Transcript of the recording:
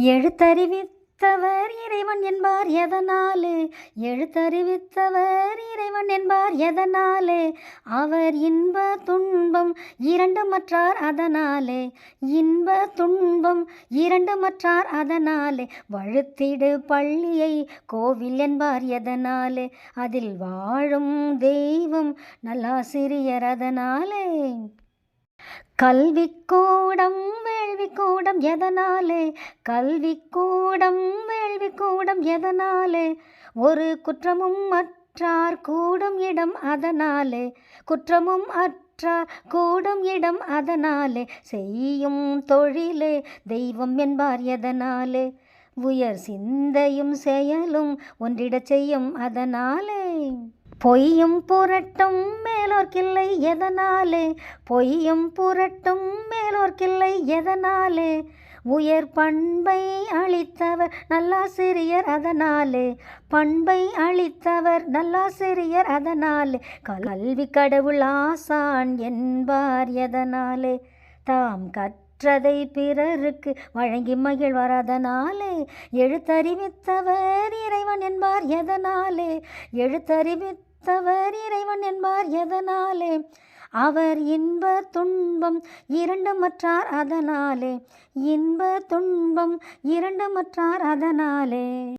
எழுத்தறிவித்தவர் இறைவன் என்பார் எதனாலே? எழுத்தறிவித்தவர் இறைவன் என்பார் எதனாலே? அவர் இன்ப துன்பம் இரண்டுமற்றார் அதனாலே? இன்ப துன்பம் இரண்டு மற்றார் அதனாலே? வழுத்திடு பள்ளியை கோவில் என்பார் எதனாலே? அதில் வாழும் தெய்வம் நல்லாசிரியர் அதனாலே? கல்விக்கூடம் வேள்விக்கூடம் எதனாலே? கல்விக்கூடம் வேள்விக்கூடம் எதனாலே? ஒரு குற்றமும் அற்றார் கூடும் இடம் அதனாலே. குற்றமும் அற்றார் கூடும் இடம் அதனாலே. செய்யும் தொழிலே தெய்வம் என்பார் எதனாலே? உயர் சிந்தையும் செயலும் ஒன்றிடச் செய்யும் அதனாலே. பொய்யும் புரட்டும் மேலோர்க்கில்லை எதனாலே? பொய்யும் புரட்டும் மேலோர்க்கில்லை எதனாலே? உயர் பண்பை அளித்தவர் நல்லாசிரியர் அதனாலே. பண்பை அளித்தவர் நல்லாசிரியர் அதனாலே. கல்வி கடவுள் ஆசான் என்பார் எதனாலே? தாம் கற்றதை பிறருக்கு வழங்கி மகிழ்வார் அதனாலே. எழுத்தறிவித்தவர் இறைவன் என்பார் எதனாலே? எழுத்தறிவித்தவர் இறைவன் என்பார் எதனாலே? அவர் இன்ப துன்பம் இரண்டுமற்றார் அதனாலே. இன்ப துன்பம் இரண்டுமற்றார் அதனாலே.